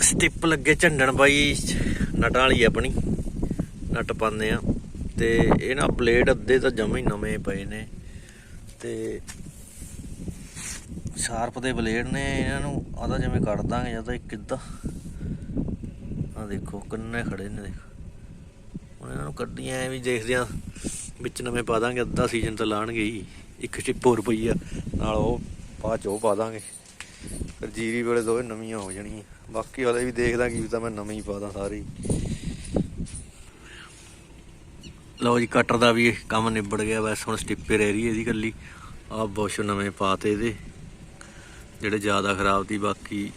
Stiff ਲੱਗੇ ਝੰਡਣ ਬਾਈ, ਨਟਾਂ ਵਾਲੀ ਆਪਣੀ, ਨਟ ਪਾਉਂਦੇ ਆ। ਤੇ ਇਹ ਨਾ ਬਲੇਡ ਅੱਧੇ ਤਾਂ ਜਮੇ ਨਵੇਂ ਪਏ ਨੇ। ਤੇ ਸ਼ਾਰਪ ਦੇ ਬਲੇਡ ਨੇ, ਇਹਨਾਂ ਨੂੰ ਆਦਾ ਜਿਵੇਂ ਕੱਢ ਦਾਂਗੇ, ਜਾਂ ਤਾਂ ਇੱਕ ਇੱਦਾਂ ਆ ਦੇਖੋ, ਕਿੰਨੇ ਖੜੇ ਨੇ, ਦੇਖ। ਹੁਣ ਇਹਨਾਂ ਨੂੰ ਕੱਢੀਆਂ, ਐ ਵੀ ਦੇਖਦੇ ਆ ਵਿੱਚ ਨਵੇਂ ਪਾ ਦਾਂਗੇ, ਅੱਧਾ ਸੀਜ਼ਨ ਤਾਂ ਲਾਣਗੇ ਹੀ। ਇੱਕ ਚਿੱਪ ਹੋਰ ਪਈ ਆ, ਨਾਲ ਉਹ, ਬਾਅਦ ਚ ਉਹ ਪਾ ਦਾਂਗੇ। ਫਿਰ ਜੀਰੀ ਵੇਲੇ ਦੋਵੇਂ ਨਵੀਆਂ ਹੋ ਜਾਣਗੀਆਂ ਬਾਕੀ ਵਾਲੇ ਵੀ ਦੇਖਦਾ ਕੀ ਤਾਂ ਮੈਂ ਨਵੇਂ ਹੀ ਪਾ ਲਓ ਜੀ ਕਟਰ ਦਾ ਵੀ ਕੰਮ ਨਿਬੜ ਗਿਆ। ਬਸ ਹੁਣ ਸਟਿੱਪੇ ਰਹਿ ਰਹੀ ਇਹਦੀ ਕੱਲੀ ਆਹ ਬੁਸ਼ ਨਵੇਂ ਪਾਤੇ ਇਹਦੇ। ਜਿਹੜੇ ਜ਼ਿਆਦਾ ਖਰਾਬ ਸੀ, ਬਾਕੀ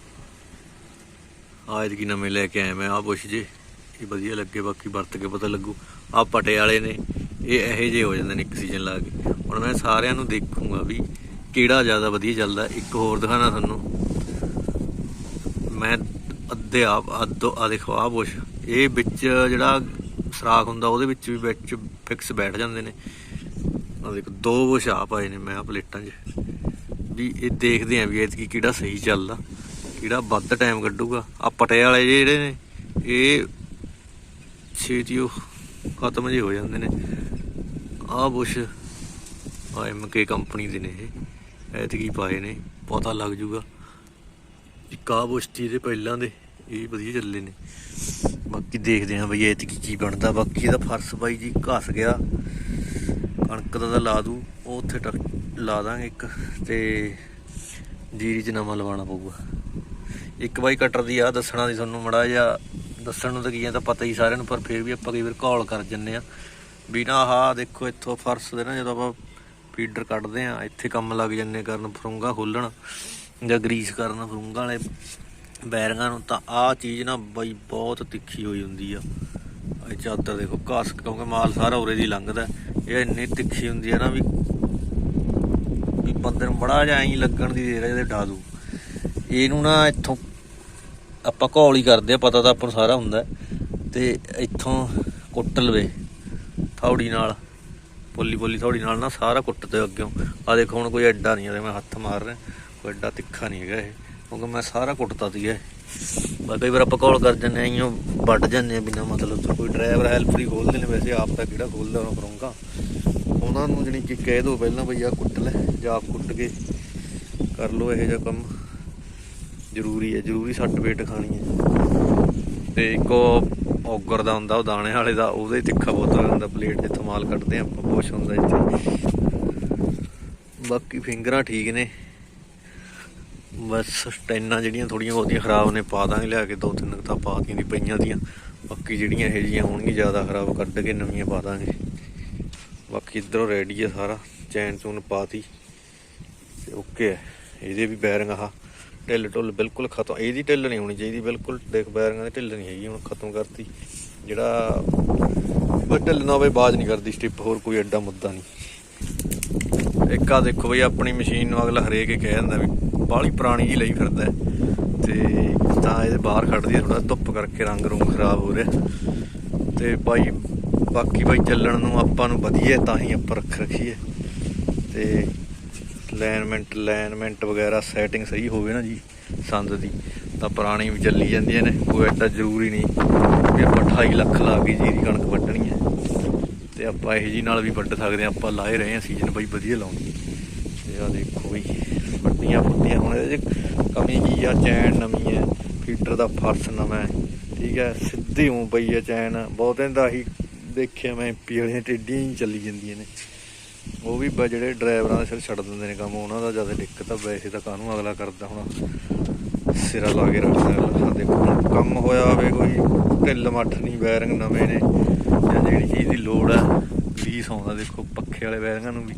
ਆਹ ਕੀ ਨਵੇਂ ਲੈ ਕੇ ਆਇਆ ਮੈਂ, ਆਹ ਬੁਸ਼ ਜੇ। ਇਹ ਵਧੀਆ ਲੱਗੇ, ਬਾਕੀ ਵਰਤ ਕੇ ਪਤਾ ਲੱਗੂ। ਆਹ ਪਟੇ ਵਾਲੇ ਨੇ। ਇਹ ਇਹੋ ਜਿਹੇ ਹੋ ਜਾਂਦੇ ਨੇ ਇੱਕ ਸੀਜ਼ਨ ਲਾ ਕੇ। ਹੁਣ ਮੈਂ ਸਾਰਿਆਂ ਨੂੰ ਦੇਖੂੰਗਾ ਵੀ ਕਿਹੜਾ ਜ਼ਿਆਦਾ ਵਧੀਆ ਚੱਲਦਾ? ਇੱਕ ਹੋਰ ਦਿਖਾਣਾ ਤੁਹਾਨੂੰ। ਮੈਂ ਅੱਧੇ ਆਪ, ਅੱਧੋ ਆ ਦੇਖੋ ਆਹ ਬੁਸ਼ ਇਹ ਵਿੱਚ ਜਿਹੜਾ ਸਰਾਖ ਹੁੰਦਾ, ਉਹਦੇ ਵਿੱਚ ਵੀ ਵਿੱਚ ਫਿਕਸ ਬੈਠ ਜਾਂਦੇ ਨੇ। ਆ ਦੇਖੋ, ਦੋ ਬੁਸ਼ ਆ ਪਾਏ ਨੇ ਮੈਂ ਆ ਪਲੇਟਾਂ 'ਚ। ਵੀ ਇਹ ਦੇਖਦੇ ਆਂ ਵੀ ਇਹ ਕਿਹੜਾ ਸਹੀ ਚੱਲਦਾ, ਕਿਹੜਾ ਵੱਧ ਟਾਈਮ ਕੱਢੂਗਾ। ਆ ਪਟੇ ਵਾਲੇ ਜਿਹੜੇ ਨੇ, ਇਹ ਛੇਤੀ ਉਹ ਖਤਮ ਜੇ ਹੋ ਜਾਂਦੇ ਨੇ। ਆ ਬੁਸ਼ ਆ ਐਮਕੇ ਕੰਪਨੀ ਦੇ ਨੇ ਇਹ। ਐਤਕੀ ਪਾਏ ਨੇ ਪਤਾ ਲੱਗ ਜੂਗਾ। ਇੱਕ ਆ ਦੇ ਪਹਿਲਾਂ ਦੇ, ਇਹ ਵਧੀਆ ਚੱਲੇ ਨੇ। ਬਾਕੀ ਦੇਖਦੇ ਹਾਂ ਬਈ ਐਤਕੀ ਕੀ ਬਣਦਾ। ਬਾਕੀ ਇਹਦਾ ਫਰਸ਼ ਬਾਈ ਜੀ ਘਸ ਗਿਆ। ਕਣਕ ਦਾ ਤਾਂ ਲਾ ਦੂ ਉਹ ਉੱਥੇ ਟਕ- ਲਾ ਦਾਂਗੇ ਇੱਕ ਤੇ ਜੀਰੀ 'ਚ ਨਵਾਂ ਲਵਾਉਣਾ ਪਊਗਾ। ਇੱਕ ਬਾਈ ਕਟਰ ਦੀ ਆ ਦੱਸਣਾ ਦੀ ਤੁਹਾਨੂੰ ਮੜਾ ਜਿਹਾ। ਦੱਸਣ ਨੂੰ ਤਾਂ ਕੀ ਆ ਤਾਂ ਪਤਾ ਹੀ ਸਾਰਿਆਂ ਨੂੰ, ਪਰ ਫਿਰ ਵੀ ਆਪਾਂ ਕਈ ਵਾਰ ਕਾਲ ਕਰ ਜੰਨੇ ਆ ਵੀ ਨਾ ਆਹ ਦੇਖੋ, ਇੱਥੋਂ ਫਰਸ਼ ਦੇ ਨਾ ਜਦੋਂ ਆਪਾਂ ਫੀਡਰ ਕੱਢਦੇ ਆ, ਇੱਥੇ ਕੰਮ ਲੱਗ ਜੰਨੇ ਕਰਨ, ਫਰੂੰਗਾ ਖੋਲਣ ਜਾਂ ਗਰੀਸ ਕਰਨ, ਫਰੂੰਗਾ ਵਾਲੇ ਬੈਰਿੰਗਾਂ ਨੂੰ ਤਾਂ ਆਹ ਚੀਜ਼ ਨਾ ਬਈ ਬਹੁਤ ਤਿੱਖੀ ਹੋਈ ਹੁੰਦੀ ਆ। ਇਹ ਚਾਦਰ ਦੇਖੋ, ਕਾਸ, ਕਿਉਂਕਿ ਮਾਲ ਸਾਰਾ ਉਰੇ ਦੀ ਲੰਘਦਾ, ਇਹ ਇੰਨੀ ਤਿੱਖੀ ਹੁੰਦੀ ਆ ਨਾ ਵੀ ਵੀ ਬੰਦੇ ਨੂੰ ਬੜਾ ਜਿਹਾ ਐਂ ਲੱਗਣ ਦੀ ਦੇਰ ਆ ਇਹਦੇ ਢਾ ਦੂ ਇਹਨੂੰ ਨਾ ਇੱਥੋਂ ਆਪਾਂ ਘੋਲ ਹੀ ਕਰਦੇ ਆ, ਪਤਾ ਤਾਂ ਆਪਾਂ ਨੂੰ ਸਾਰਾ ਹੁੰਦਾ। ਤੇ ਇੱਥੋਂ ਕੁੱਟ ਲਵੇ ਥੌੜੀ ਨਾਲ। ਪੋਲੀ ਪੋਲੀ ਥੌੜੀ ਨਾਲ ਨਾ ਸਾਰਾ ਕੁੱਟ ਤੇ ਅੱਗਿਓਂ। ਆ ਦੇਖੋ, ਹੁਣ ਕੋਈ ਐਡਾ ਨਹੀਂ ਆ ਮੈਂ ਹੱਥ ਮਾਰ ਰਿਹਾ। ਕੋਈ ਐਡਾ ਤਿੱਖਾ ਨਹੀਂ ਹੈਗਾ ਇਹ, ਕਿਉਂਕਿ ਮੈਂ ਸਾਰਾ ਕੁੱਟਤਾ ਸੀਗਾ ਇਹ। ਬਸ ਕਈ ਵਾਰ ਆਪਾਂ ਕਾਲ ਕਰ ਜੰਨੇ ਆਈਓ ਵੱਢ ਜੰਨੇ ਆ ਬਿਨਾ ਮਤਲਬ ਤੋਂ। ਕੋਈ ਡਰਾਈਵਰ ਹੈਲਪਰੀ ਖੋਲਦੇ ਨੇ ਵੈਸੇ, ਆਪ ਤਾਂ ਕਿਹੜਾ ਖੋਲਦਾ ਉਹਨਾਂ ਕਰੂੰਗਾ ਉਹਨਾਂ ਨੂੰ ਜਣੀ ਕਿ ਕਹਿ ਦੋ ਪਹਿਲਾਂ ਭਈ ਆ ਕੁੱਟ ਲੈ, ਜਾਂ ਆਪ ਕੁੱਟ ਕੇ ਕਰ ਲੋ ਇਹੋ ਜਿਹਾ ਕੰਮ। ਜ਼ਰੂਰੀ ਹੈ, ਜ਼ਰੂਰੀ ਸੱਟ ਵੇਟ ਖਾਣੀ ਹੈ। ਤੇ ਇੱਕ ਉਹ ਦਾ ਹੁੰਦਾ, ਉਹ ਦਾਣੇ ਵਾਲੇ ਦਾ, ਉਹਦੇ ਤਿੱਖਾ ਬਹੁਤ ਹੋ ਜਾਂਦਾ ਪਲੇਟ ਜਿੱਥੋਂ ਮਾਲ ਕੱਢਦੇ ਆ ਆਪਾਂ ਪੋਸ਼ ਹੁੰਦਾ ਇੱਥੇ। ਬਾਕੀ ਫਿੰਗਰਾਂ ਠੀਕ ਨੇ। ਬਸ ਸਟੈਨਾਂ ਜਿਹੜੀਆਂ ਥੋੜੀਆਂ ਬਹੁਤੀਆਂ ਖਰਾਬ ਨੇ, ਪਾ ਦਾਂਗੇ ਲਿਆ ਕੇ, ਦੋ ਤਿੰਨ ਕੁ ਤਾਂ ਪਾਤੀਆਂ ਦੀ ਪਈਆਂ ਦੀਆਂ। ਬਾਕੀ ਜਿਹੜੀਆਂ ਇਹ ਜੀਆਂ ਹੋਣਗੀਆਂ, ਜ਼ਿਆਦਾ ਖਰਾਬ ਕੱਢ ਕੇ ਨਵੀਆਂ ਪਾ ਦਾਂਗੇ। ਬਾਕੀ ਇਧਰੋਂ ਰੈਡੀ ਹੈ ਸਾਰਾ, ਚੈਨ ਚੂਨ ਪਾਤੀ। ਤੇ ਓਕੇ ਹੈ ਇਹਦੇ ਵੀ ਬੈਰਿੰਗ ਆਹ। ਢਿੱਲ ਢੁੱਲ ਬਿਲਕੁਲ ਖਤਮ, ਇਹਦੀ ਢਿੱਲ ਨਹੀਂ ਹੋਣੀ ਚਾਹੀਦੀ, ਬਿਲਕੁਲ ਦੇਖ ਬੈਰਿੰਗਾਂ ਦੀ ਢਿੱਲ ਨਹੀਂ ਹੈਗੀ, ਹੁਣ ਖਤਮ ਕਰਤੀ। ਜਿਹੜਾ ਬਸ ਢਿੱਲ ਨਾ ਹੋਵੇ, ਬਾਜ ਨਹੀਂ ਕਰਦੀ ਸਟਿਪ ਹੋਰ ਕੋਈ ਐਡਾ ਮੁੱਦਾ ਨਹੀਂ। ਇੱਕ ਆ ਦੇਖੋ ਬਈ, ਆਪਣੀ ਮਸ਼ੀਨ ਨੂੰ ਅਗਲਾ ਹਰੇਕ ਹੀ ਕਹਿ ਦਿੰਦਾ ਵੀ ਬਾਹਲੀ ਪੁਰਾਣੀ ਜੀ ਲਈ ਫਿਰਦਾ ਹੈ। ਤੇ ਤਾਂ ਇਹਦੇ ਬਾਹਰ ਖੜਦੀ ਹੈ ਥੋੜਾ ਧੁੱਪ ਕਰਕੇ ਰੰਗ ਰੂੰਗ ਖਰਾਬ ਹੋ ਰਿਹਾ। ਤੇ ਬਾਈ, ਬਾਕੀ ਬਾਈ ਚੱਲਣ ਨੂੰ ਆਪਾਂ ਨੂੰ ਵਧੀਆ ਤਾਂ ਹੀ ਆਪਾਂ ਰੱਖ ਰੱਖੀਏ ਤੇ ਲਾਈਨਮੈਂਟ ਲਾਈਨਮੈਂਟ ਵਗੈਰਾ ਸੈਟਿੰਗ ਸਹੀ ਹੋਵੇ ਨਾ ਜੀ, ਸੰਦ ਦੀ, ਤਾਂ ਪੁਰਾਣੀ ਵੀ ਚੱਲੀ ਜਾਂਦੀਆਂ ਨੇ, ਕੋਈ ਐਡਾ ਜ਼ਰੂਰੀ ਨਹੀਂ ਕਿ ਆਪਾਂ 28 ਲੱਖ ਲਾ ਕੇ ਜੀਰੀ ਕਣਕ ਵੱਢਣੀ ਹੈ। ਤੇ ਆਪਾਂ ਇਹ ਜੀ ਨਾਲ ਵੀ ਵੱਢ ਸਕਦੇ ਹਾਂ, ਆਪਾਂ ਲਾਏ ਰਹੇ ਹਾਂ ਸੀਜ਼ਨ ਬਈ ਵਧੀਆ ਲਾਉਣੀ ਤੇ ਆ ਦੇਖੋ ਬਈ ਵੱਡੀਆਂ ਫੁੱਟੀਆਂ ਹੁਣ ਇਹਦੇ 'ਚ ਕਮੀ ਕੀ ਆ, ਚੈਨ ਨਵੀਂ ਹੈ ਫੀਡਰ ਦਾ ਫਰਸ਼ ਨਵਾਂ ਹੈ, ਠੀਕ ਹੈ, ਸਿੱਧੀ ਉਂ ਪਈ ਹੈ ਚੈਨ, ਬਹੁਤਿਆਂ ਦਾ ਹੀ ਦੇਖਿਆ ਮੈਂ ਐਮਪੀ ਵਾਲੀਆਂ ਹੀ ਚੱਲੀ ਜਾਂਦੀਆਂ ਨੇ। ਉਹ ਵੀ ਬ- ਜਿਹੜੇ ਡਰਾਈਵਰਾਂ ਦੇ ਸਿਰ ਛੱਡ ਦਿੰਦੇ ਨੇ ਕੰਮ, ਉਹਨਾਂ ਦਾ ਜ਼ਿਆਦਾ ਦਿੱਕਤ ਆ, ਵੈਸੇ ਤਾਂ ਕਾਹਨੂੰ ਅਗਲਾ ਕਰਦਾ ਹੁਣ? ਸਿਰਾ ਲਾ ਕੇ ਰੱਖਦਾ ਅਗਲਾ। ਦੇਖੋ ਹੁਣ ਕੰਮ ਹੋਇਆ ਹੋਵੇ ਕੋਈ ਢਿੱਲ ਮੱਠ ਨਹੀਂ ਬੈਰਿੰਗ ਨਵੇਂ ਨੇ, ਜਾਂ ਜਿਹੜੀ ਚੀਜ਼ ਦੀ ਲੋੜ ਆ, ਗਰੀਸ ਆਉਂਦਾ। ਦੇਖੋ ਪੱਖੇ ਵਾਲੇ ਬੈਰਿੰਗਾਂ ਨੂੰ ਵੀ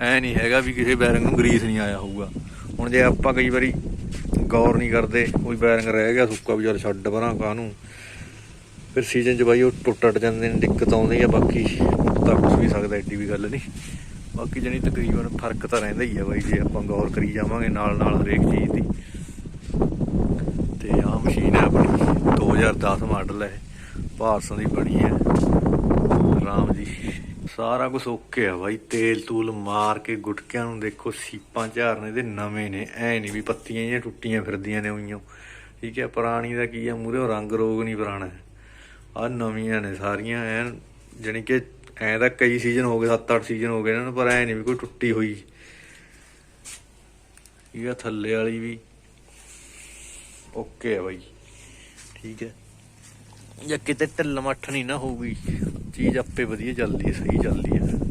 ਐ ਨਹੀਂ ਹੈਗਾ ਵੀ ਕਿਸੇ ਬੈਰਿੰਗ ਨੂੰ ਗਰੀਸ ਨਹੀਂ ਆਇਆ ਹੋਊਗਾ। ਹੁਣ ਜੇ ਆਪਾਂ ਕਈ ਵਾਰੀ ਗੌਰ ਨਹੀਂ ਕਰਦੇ, ਕੋਈ ਬੈਰਿੰਗ ਰਹਿ ਗਿਆ, ਸੁੱਕਾ ਵੀ ਚੱਲ ਛੱਡ ਪਰਾਂ ਕਾਹਨੂੰ। ਫਿਰ ਸੀਜ਼ਨ 'ਚ ਬਾਈ ਉਹ ਟੁੱਟ ਟੱਟ ਜਾਂਦੇ ਨੇ, ਦਿੱਕਤ ਆਉਂਦੀ ਆ, ਬਾਕੀ ਤਾਂ ਕੁਝ ਵੀ ਸਕਦਾ, ਏਡੀ ਵੀ ਗੱਲ ਨਹੀਂ। ਬਾਕੀ ਜਣੀ ਤਕਰੀਬਨ ਫ਼ਰਕ ਤਾਂ ਰਹਿੰਦਾ ਹੀ ਆ ਬਾਈ, ਜੇ ਆਪਾਂ ਗੌਰ ਕਰੀ ਜਾਵਾਂਗੇ ਨਾਲ ਨਾਲ ਹਰੇਕ ਚੀਜ਼ ਦੀ। ਤੇ ਆਹ ਮਸ਼ੀਨ ਹੈ ਆਪਣੀ 2010 ਮਾਡਲ ਹੈ ਭਾਰਸੋਂ ਦੀ ਬਣੀ ਹੈ ਰਾਮ ਜੀ, ਸਾਰਾ ਕੁਝ ਓਕੇ ਆ ਬਾਈ, ਤੇਲ ਤੂਲ ਮਾਰ ਕੇ ਗੁਟਕਿਆਂ ਨੂੰ ਦੇਖੋ, ਸੀਪਾਂ ਝਾਰਨੇ ਦੇ ਨਵੇਂ ਨੇ, ਐ ਨਹੀਂ ਵੀ ਪੱਤੀਆਂ ਜਿਹੀਆਂ ਟੁੱਟੀਆਂ ਫਿਰਦੀਆਂ ਨੇ ਉਈਆਂ ਠੀਕ ਹੈ ਪੁਰਾਣੀ ਦਾ ਕੀ ਆ ਮੂਰੇ ਰੰਗ ਰੋਗ ਨਹੀਂ ਪੁਰਾਣਾ। ਆ ਨਵੀਆਂ ਨੇ ਸਾਰੀਆਂ, ਐਨ ਜਾਣੀ ਕਿ ਐ ਤਾਂ ਕਈ ਸੀਜ਼ਨ ਹੋ ਗਏ 7-8 ਸੀਜ਼ਨ ਹੋ ਗਏ ਇਹਨਾਂ ਨੂੰ, ਪਰ ਐ ਨਹੀਂ ਵੀ ਕੋਈ ਟੁੱਟੀ ਹੋਈ। ਇਹ ਆ ਥੱਲੇ ਵਾਲੀ ਵੀ। ਓਕੇ ਆ ਬਾਈ। ਠੀਕ ਹੈ। ਜਾਂ ਕਿਤੇ ਢਿੱਲ ਮੱਠ ਨਹੀਂ ਨਾ ਹੋਊਗੀ। ਚੀਜ਼ ਆਪੇ ਵਧੀਆ ਚੱਲਦੀ ਹੈ, ਸਹੀ ਚੱਲਦੀ ਹੈ।